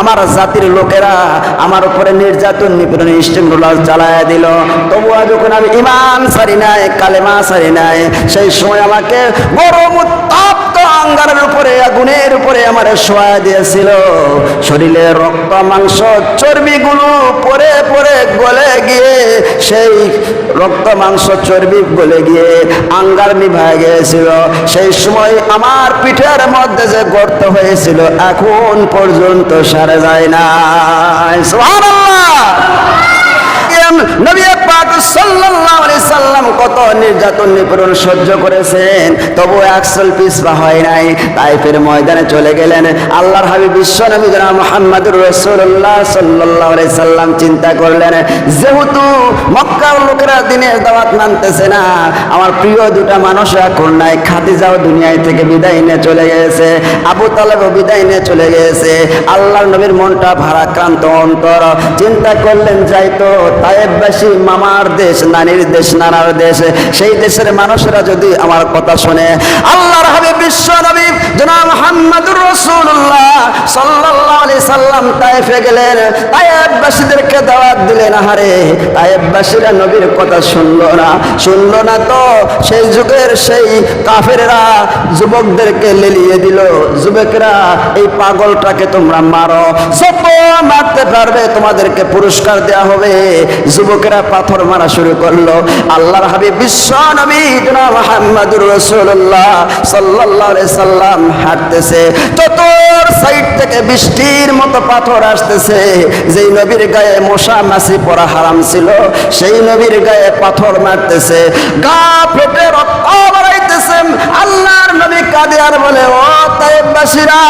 আমার জাতির লোকেরা আমার উপরে নির্যাতন নিপীড়ন স্টিমরোলার চালায় দিল। তবুও যখন আমি ইমান সারি নাই, কালেমা সারি নাই, সেই সময় আমাকে গরম উত্তপ্ত আঙ্গারের উপরে, আগুনের উপরে আমার শোয়া দিয়েছিল। শরীরে রক্ত, মাংস, চর্বিগুলো পরে পরে গলে গিয়ে, সেই রক্ত, মাংস, চর্বি গলে গিয়ে আঙ্গার নিভায় গিয়েছিল। সেই সময় আমার পিঠের মধ্যে যে গর্ত হয়েছিল, এখন পর্যন্ত সারা যায় না সুবহানাল্লাহ! নবী পাক সাল্লাল্লাহু আলাইহি সাল্লাম কত নির্যাতন, নিপীড়ন সহ্য করেছেন। তবু হয় নাই। ময়দানে চলে গেলেন। আল্লাহর হাবিব বিশ্ব নবী জনাব মুহাম্মদুর রাসূলুল্লাহ সাল্লাল্লাহু আলাইহি সাল্লাম চিন্তা করলেন, যেহেতু মক্কার লোকেরা দিনের দাওয়াত মানতেছে না, আমার প্রিয় দুটা মানুষ এখন নাই। খাদিজাও দুনিয়ায় থেকে বিদায় নিয়ে চলে গেছে আবু তালেবও বিদায় নিয়ে চলে গেছে আল্লাহর নবীর মনটা ভারাক্রান্ত অন্তর। চিন্তা করলেন, যাই তো তায়েববাসী মামার দেশ, নানির দেশ, নানার দেশ। সেই দেশের মানুষেরা যদি আমার কথা শুনে, আল্লাহর হাবিব, বিশ্ব নবী, জনাব মুহাম্মদুর রাসূলুল্লাহ সাল্লাল্লাহু আলাইহি সাল্লাম তায়েফে গেলেন। তায়েববাসীদেরকে দাওয়াত দিলেন, আহারে তায়েববাসীরা নবীর কথা শুনলো না। শুনলো না তো, সেই যুগের সেই কাফেরেরা যুবকদেরকে লেলিয়ে দিল। যুবকেরা, এই পাগলটাকে তোমরা মারো যত মারতে পারবে, তোমাদেরকে পুরস্কার দেয়া হবে। যুবকেরা পাথর মারা শুরু করল। আল্লাহর হাবিব বিশ্ব নবী মুহাম্মদুর রাসূলুল্লাহ সাল্লাল্লাহু আলাইহি সাল্লাম হাঁটতেছে। চতুর সাইড থেকে বৃষ্টির মতো পাথর আসতেছে। যেই নবীর গায়ে মশা মাছি পড়া হারাম ছিল, সেই নবীর গায়ে পাথর মারতেছে। গা ফেটে রক্ত বাড়াইতেছে আল্লাহর নবী কাদিয়ার বলে, ও তাইবাসীরা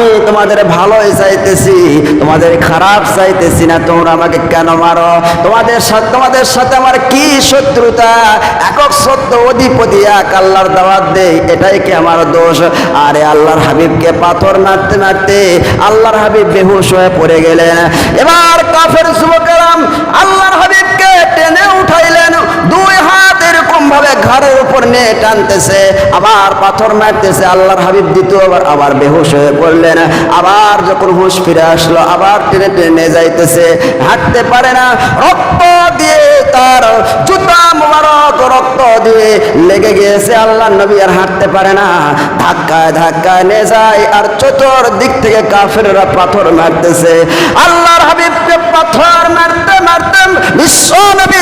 আমি তোমাদের ভালোই চাইতেছি, তোমাদের খারাপ চাইতেছি না, তোমরা আমাকে কেন মারো? তোমাদের সাথে তোমাদের সাথে আমার কি শত্রুতা? একক সত্য অধিপতি এক আল্লাহর দাওয়াত দেই, এটাই কি আমার দোষ? আরে আল্লাহর হাবিবকে পাথর নাড়তে নাড়তে আল্লাহর হাবিব বেহুশ হয়ে পড়ে গেলেন। এবার কাফের যুবকেরাম টানতেছে, আবার পাথর মারতেছে, আল্লাহর হাবিব দ্বিতীয়বার আবার বেহুশ হয়ে পড়লেন। আবার যখন হুঁশ ফিরে আসলো, আবার টেনে টেনে যাইতেছে, হাঁটতে পারে না, রক্ত দিয়ে তার জুতা মোবারক রক্ত দিয়ে লেগে গিয়েছে আল্লাহ নবী আর হাঁটতে পারে না। ধাক্কায় ধাক্কায় নিয়ে যায় আর চতুর দিক থেকে কাফেররা পাথর মারতেছে, আল্লাহর হাবিবকে পাথর মারতে মারতে বিশ্ব নবী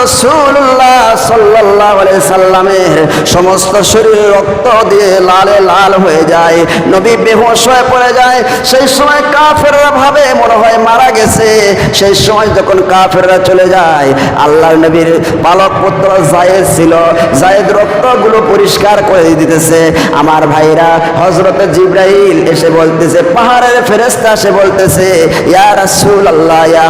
রাসূলুল্লাহ সাল্লাল্লাহু আলাইহি সাল্লামের সমস্ত শরীর রক্ত দিয়ে লালে লাল হয়ে যায়। নবী হয়ে পড়ে যায়। সেই সময় কাফেররা ভাবে, মনে হয় মারা গেছে। সেই সময় যখন কাফেররা চলে যায়, আল্লাহর নবীর পুত্র জায়েদ ছিল। জায়েদ রক্তগুলো পরিষ্কার করে দিতেছে। আমার ভাইরা হজরত জিব্রাইল এসে বলতেছে, পাহাড়ের ফেরেশতা এসে বলতেছে ইয়া রাসূলুল্লাহ, ইয়া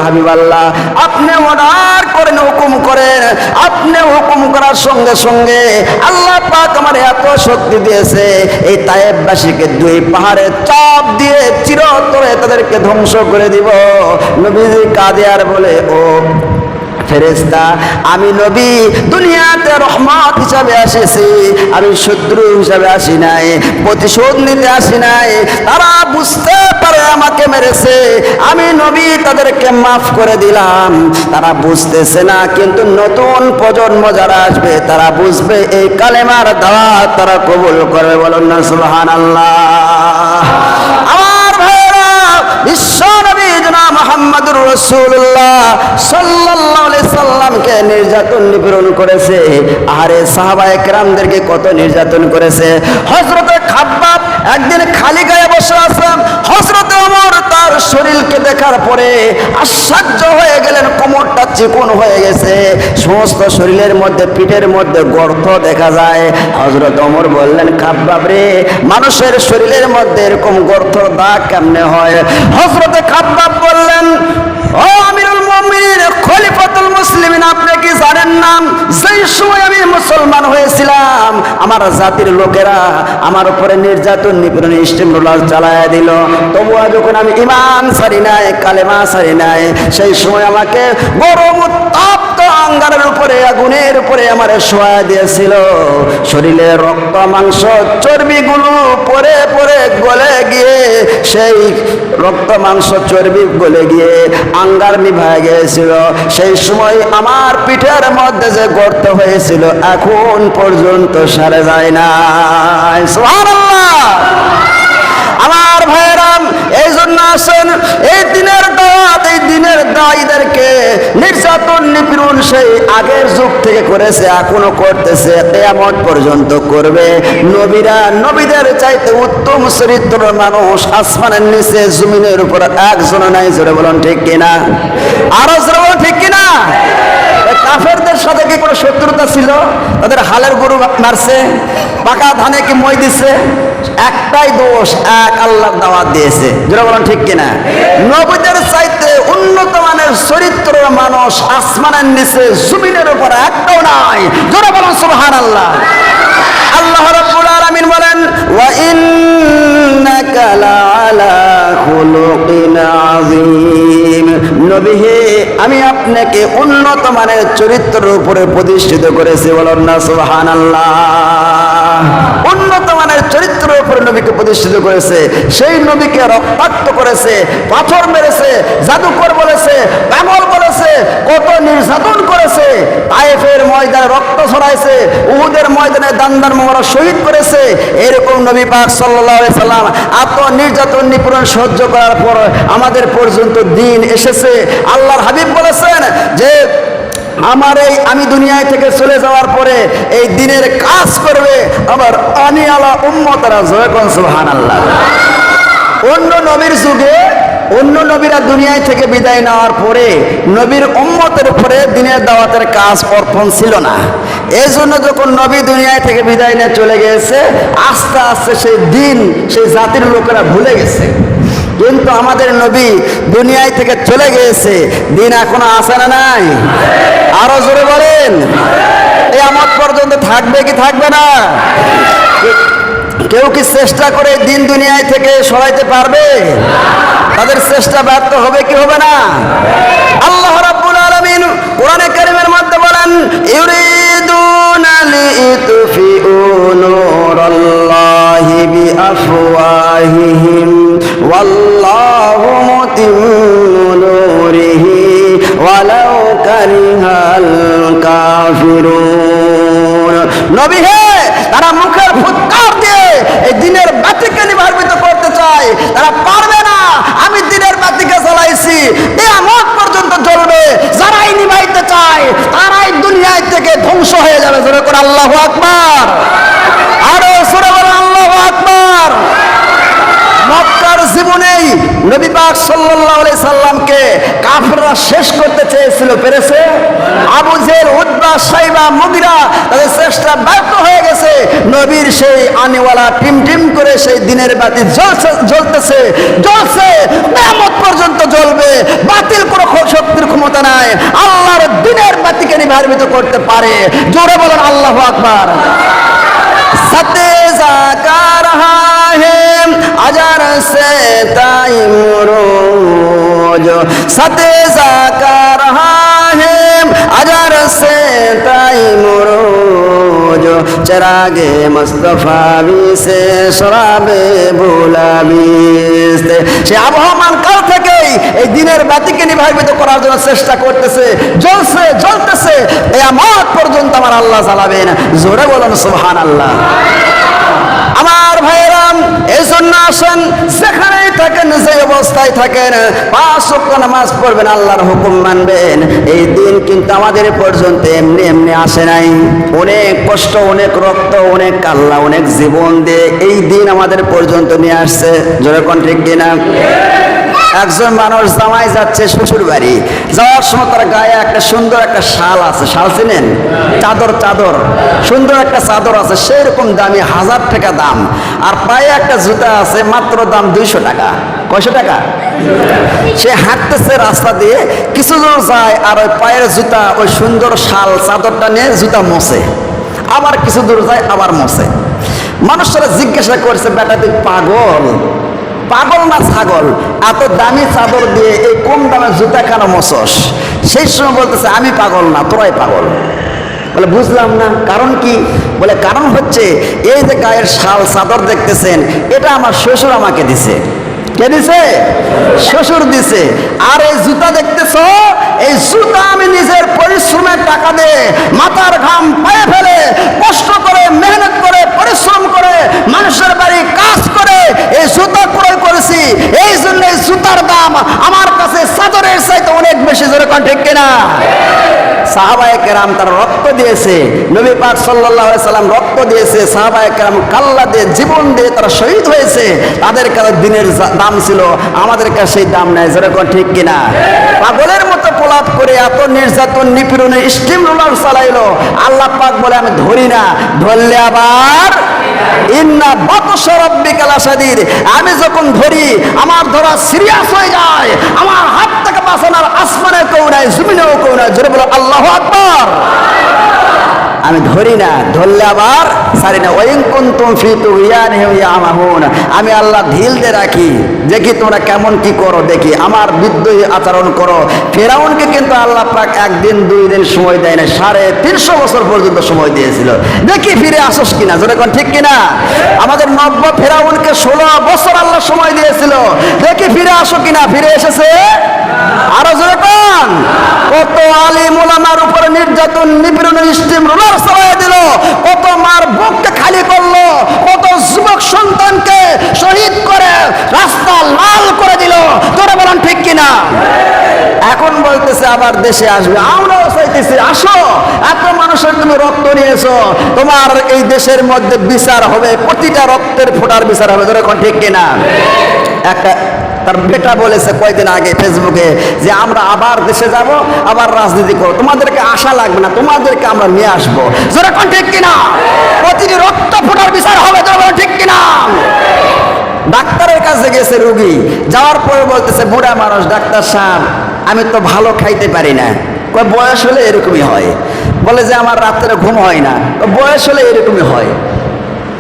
আপনি অর্ডার করেন হুকুম করেন। আপনি হুকুম করার সঙ্গে সঙ্গে আল্লাহ পাক আমার এত শক্তি দিয়েছে, এই তায়েববাসীকে দুই পাহাড়ে চাপ দিয়ে চিরতরে তাদেরকে ধ্বংস করে দিব। নবী কাদিয়ার বলে, ও ফেরেস্তা আমি নবী, দুনিয়াতে রহমত হিসাবে এসেছি আমি শত্রু হিসাবে আসি নাই, প্রতিশোধ নিতে আসি নাই। তারা বুঝতে পারে আমাকে মেরেছে। আমি নবী, তাদেরকে মাফ করে দিলাম। তারা বুঝতেছে না, কিন্তু নতুন প্রজন্ম যারা আসবে, তারা বুঝবে এই কালেমার দাওয়াত তারা কবুল করবে। বলুন না সুবহান আমার ভাইরা বিশ্ব নবী জনাব মুহাম্মদুর রাসূলুল্লাহ। সাল্লামকে নির্যাতন নিপীড়ন করেছে। আরে সাহাবায়ে কেরামদেরকে কত নির্যাতন করেছে। হযরতে খাব্বাব একদিন খালি গায়ে বসে আছেন হযরতে ওমর তার শরীরকে দেখার পরে আশ্চর্য হয়ে গেলেন, কোমরটা চিকন হয়ে গেছে। সমস্ত শরীরের মধ্যে, পিঠের মধ্যে গর্ত দেখা যায়। হযরত ওমর বললেন, খাব্বাব রে, মানুষের শরীরের মধ্যে এরকম গর্ত দাগ কেমনে হয়? হযরতে খাব্বাব বললেন, ও মুমিনিন খলিফাতুল মুসলিমিন, আপনি কি জানেন না? যেই সময় আমি মুসলমান হয়েছিলাম, আমার জাতির লোকেরা আমার উপরে নির্যাতন, নিপীড়ন স্টিম রোলার চালায় দিল। তবুও যখন আমি ইমান সারি নাই, কালেমা সারি নাই, সেই সময় আমাকে গরম উত্তপ্ত আঙ্গারের উপরে, আগুনের উপরে আমার শোয়া দিয়েছিল। শরীরে রক্ত, মাংস, চর্বিগুলো পরে পরে গলে গিয়ে, সেই রক্ত, মাংস, চর্বি গলে গিয়ে আঙ্গার নিভায় গিয়েছিল। সেই সময় আমার পিঠের মধ্যে যে গর্ত হয়েছিল, এখন পর্যন্ত সারে যায় না সুবহানাল্লাহ আমার ভাইরাম এই জন্য আসেন এই দিনের দাওয়াত, এই দিনের দায়ীদেরকে নির্যাতন, নিপীড়ন সেই আগের যুগ থেকে করেছে, এখনও করতেছে, কেয়ামত পর্যন্ত করবে। নবীরা, নবীদের চাইতে উত্তম চরিত্র মানুষ, আসমানের নিচে, জমিনের উপর একজন নাই, জোরে বলুন ঠিক কিনা? আরও জোরে বলুন ঠিক কিনা? কাফেরদের সাথে কি কোনো শত্রুতা ছিল? তাদের হালের গরু মারছে, পাকা ধানে কি মই দিছে? একটাই দোষ, এক আল্লাহর দাওয়াত দিয়েছে। যেটা বলেন ঠিক কিনা? নবীদের চাইতে উন্নত মানের চরিত্র মানুষ আসমানের নিচে, জমিনের উপর একটাও নাই। যেটা বলেন সুবহান আল্লাহ আল্লাহ রাব্বুল আলামিন বলেন, ওয়া ইন্নাকা লাআলা খুলুকিন আযীম। নবী আমি আপনাকে উন্নত মানের চরিত্রের উপরে প্রতিষ্ঠিত করেছি, বলুন না, সুবহানাল্লাহ। উন্নত মানের চরিত্রের উপরে নবীকে প্রতিষ্ঠিত করেছে, সেই নবীকে রক্তাক্ত করেছে, পাথর মেরেছে, জাদুকর বলেছে, পাগল বলেছে, কত নির্যাতন করেছে, তায়েফের ময়দানে রক্ত ছড়াইছে, উহুদের ময়দানে দান্দার মোহরা শহীদ করেছে, এরকম নবী পাক আলাইহি সাল্লাম আত্ম নির্যাতন নিপূরণ সহ্য করার পর আমাদের পর্যন্ত দিন এসেছে। আল্লাহর হাবিব বলেছেন যে, আমার এই আমি দুনিয়ায় থেকে চলে যাওয়ার পরে এই দিনের কাজ করবে আমার আনিয়ালা উম্মতারা। জয়কন সুবহান আল্লাহ অন্য নবীর যুগে অন্য নবীরা দুনিয়ায় থেকে বিদায় নেওয়ার পরে নবীর উম্মতের উপরে দিনের দাওয়াতের কাজ অর্পণ ছিল না। এই জন্য যখন নবী দুনিয়ায় থেকে বিদায় নিয়ে চলে গিয়েছে, আস্তে আস্তে সেই দিন, সেই জাতির লোকেরা ভুলে গেছে। কিন্তু আমাদের নবী দুনিয়ায় থেকে চলে গিয়েছে, দিন এখনও আসে না নাই? আরও জোরে বলেন। এই আমার পর্যন্ত থাকবে কি থাকবে না? কেউ কি চেষ্টা করে দিন দুনিয়ায় থেকে সরাইতে পারবে? তাদের চেষ্টা ব্যর্থ হবে কি হবে না? আল্লাহ রাব্বুল আলামিন কোরআনে কারীমের মধ্যে বলেন, ইউরিদুনা লিইতফিউ নূরাল্লাহি বিআফওয়াহিহিম, ওয়াল্লাহু মুতিম্মু নূরিহি, ওয়ালাউ কারিহাল কাফিরুন। নবী হে, তারা মুখের ফুৎকার দিয়ে এই দিনের বাতিকে নির্বাহিত করতে চায় তারা পারবে না আমি দিনের বাতিকে জ্বালাইছি কিয়ামত পর্যন্ত জ্বলবে যারাই নিভাইতে চায় তারাই দুনিয়ায় থেকে ধ্বংস হয়ে যাবে জোরে করে আল্লাহ আকবার। আরও সুরে বলে আল্লাহ আকবার। মক্কার জীবনেই নবী পাক সাল্লাল্লাহু আলাইহি করা শেষ করতে চেয়েছিল, পেরেছে? আবু জের উদ্বা সাইবা, মুগিরা, তাদের চেষ্টা ব্যর্থ হয়ে গেছে। নবীর সেই আনিওয়ালা টিম টিম করে সেই দিনের বাতি জ্বলছে জ্বলতেছে। জ্বলছে কেমন পর্যন্ত জ্বলবে। বাতিল কোনো শক্তির ক্ষমতা নাই। আল্লাহর দিনের বাতিকে নিভারিত করতে পারে। জোরে বলেন, আল্লাহ আকবার। সাথে যা কা হে আজার সে তাই মোরো বোঝো সাথে সাকার আজার সে তাই মরোজ। চরাগে মস্তফাবি সে সরাবে সে আবহমান কাল থেকেই এই দিনের বাতিকে নিভাবিত করার জন্য চেষ্টা করতেছে। জ্বলছে, জ্বলতেছে। এই আমার পর্যন্ত আমার আল্লাহ চালাবেন জোরে বলেন সুহান আল্লাহ জন্য আসেন যেখানেই থাকেন, যে অবস্থায় থাকেন। পাঁচ নামাজ পড়বেন, আল্লাহর হুকুম মানবেন। এই দিন কিন্তু আমাদের পর্যন্ত এমনি এমনি আসে নাই। অনেক কষ্ট, অনেক রক্ত, অনেক কাল্লা অনেক জীবন দিয়ে এই দিন আমাদের পর্যন্ত নিয়ে আসছে। জোরে কন্ট্রিক কিনা? একজন মানুষ জামাই যাচ্ছে শ্বশুর বাড়ি। যাওয়ার সময় তার গায়ে একটা সুন্দর একটা শাল আছে। শাল চিনেন? চাদর চাদর। সুন্দর একটা চাদর আছে। সেই রকম দামি, হাজার টাকা দাম। আর পায়ে একটা জুতা আছে, মাত্র দাম দুইশো টাকা। কয়শো টাকা? সে হাঁটতেছে রাস্তা দিয়ে। কিছু দূর যায় আর ওই পায়ের জুতা, ওই সুন্দর শাল, চাদরটা নিয়ে জুতা মোছে। আবার কিছু দূর যায়, আবার মোছে। মানুষরা জিজ্ঞাসা করছে, বেটা, তুই পাগল? পাগল না ছাগল? এত দামি চাদর দিয়ে এই কম দামে জুতা কেন মসস সেই সময় বলতেছে, আমি পাগল না, তোরাই পাগল। বলে, বুঝলাম না, কারণ কি? বলে, কারণ হচ্ছে, এই যে গায়ের শাল চাদর দেখতেছেন, এটা আমার শ্বশুর আমাকে দিছে। কে দিছে? শ্বশুর দিছে। আর এই জুতা দেখতেছ, এই জুতা আমি নিজের পরিশ্রমের টাকা দিয়ে মাথার ঘাম পায়ে ফেলে কষ্ট করে, মেহনত করে, পরিশ্রম করে মানুষের বাড়ি কাজ করে এই জুতা ক্রয় করেছি এই জন্য এই জুতার দাম আমার কাছে চাদরের চাইতে অনেক কন ঠিক কিনা? সাহাবায়ে কেরাম তার রক্ত দিয়েছে। নবী পাক আলাইহি সাল্লাম রক্ত দিয়েছে, সাহাবায়ে কেরাম কাল্লা দিয়ে জীবন দিয়ে তারা শহীদ হয়েছে। তাদের কাছে দিনের দাম ছিল, আমাদের কাছে সেই দাম নাই, যেরকম ঠিক কিনা? পাগলের মতো প্রলাপ করে এত নির্যাতন, নিপীড়নে, স্টিম রোলার চালাইলো। আল্লাহ পাক বলে, আমি ধরি না, ধরলে আবার? ইন্না বতসরব্বিকাল আসাদির আমি যখন ধরি, আমার ধরা সিরিয়াস হয়ে যায়, আমার হাত বাঁচানোর আসমানে বলো, আল্লাহ আকবর! আমি ধরি না, ধরলে আবার সারি না। আমি আল্লাহ ঢিল দিয়ে রাখি, দেখি তোমরা কেমন কি করো, দেখি আমার বিদ্রোহী আচরণ করো। ফেরাউনকে কিন্তু আল্লাহ পাক একদিন, দুই দিন সময় দেয় না সাড়ে তিনশো বছর পর্যন্ত সময় দিয়েছিল। দেখি ফিরে আসোস কিনা, জোরে কোন ঠিক কিনা? আমাদের নব্য ফেরাউনকে ষোলো বছর আল্লাহ সময় দিয়েছিল। দেখি ফিরে আসো কিনা, ফিরে এসেছে? আরও জোরে কোন। কত আলিম ওলামার উপরে নির্যাতন নিপীড়নের স্টিম রোলার চালাই দিল। কত মার বুককে খালি করল। কত যুবক সন্তানকে শহীদ করে রাস্তা লাল করে দিল। তোরা বলেন ঠিক কিনা? এখন বলতেছে আবার দেশে আসবে। আমরাও চাইতেছি, আসো। এত মানুষের তুমি রক্ত নিয়েছো। তোমার এই দেশের মধ্যে বিচার হবে, প্রতিটা রক্তের ফোটার বিচার হবে। তোরা এখন ঠিক কিনা? একটা তার বেটা বলেছে কয়েকদিন আগে ফেসবুকে যে আমরা আবার দেশে যাব, আবার রাজনীতি করো তোমাদেরকে আশা লাগবে না, তোমাদেরকে আমরা নিয়ে আসব। যেরকম ঠিক কিনা? প্রতিটি রক্ত ফোটার বিচার হবে যেরকম ঠিক কিনা? ডাক্তারের কাছে গেছে রুগী, যাওয়ার পরে বলতেছে, বুড়া মানুষ, ডাক্তার সাহেব, আমি তো ভালো খাইতে পারি না। বয়স হলে এরকমই হয়। বলে যে, আমার রাত্রে ঘুম হয় না। বয়স হলে এরকমই হয়।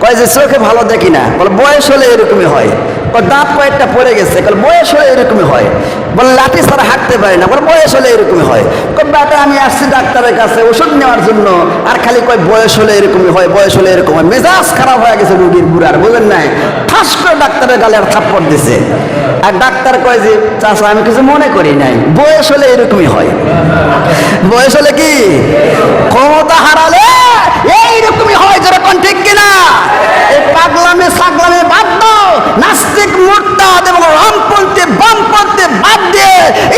কয় যে, চোখে ভালো দেখি না। বলে, বয়স হলে এরকমই হয়। দাঁত কয়েকটা পড়ে গেছে। কয় বয়স হলে এরকমই হয়। বলে, লাঠি ছাড়া হাঁটতে পারি না। বলে, বয়স হলে এরকমই হয়। বেটা আমি আসছি ডাক্তারের কাছে, ওষুধ নেওয়ার জন্য। আর খালি কয়, বয়স হলে এরকমই হয়, বয়স হলে এরকম হয়। মেজাজ খারাপ হয়ে গেছে রুগীর বুড়ার বুঝেন নাই? ঠাস করে ডাক্তারের গালে আর থাপ্পড় দিছে। আর ডাক্তার কয় যে চাষা আমি কিছু মনে করি নাই। বয়স হলে এরকমই হয়। বয়স হলে কি? ক্ষমতা হারালে এইরকমই হয়, যেরকম ঠিক কিনা। এই পাগলামে, সাগলামে বাদ বামপন্থী বাদ দিয়ে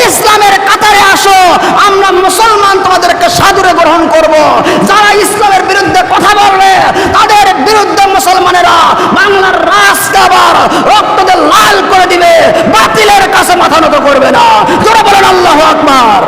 ইসলামের কাতারে আসো। আমরা মুসলমান তোমাদেরকে সাদরে গ্রহণ করব। যারা ইসলামের বিরুদ্ধে কথা বলবে, তাদের বিরুদ্ধে মুসলমানেরা বাংলার রাস্তা আবার রক্তকে লাল করে দিবে। বাতিলের কাছে মাথা নত করবে না। তোরা বলেন, আল্লাহ আকবার।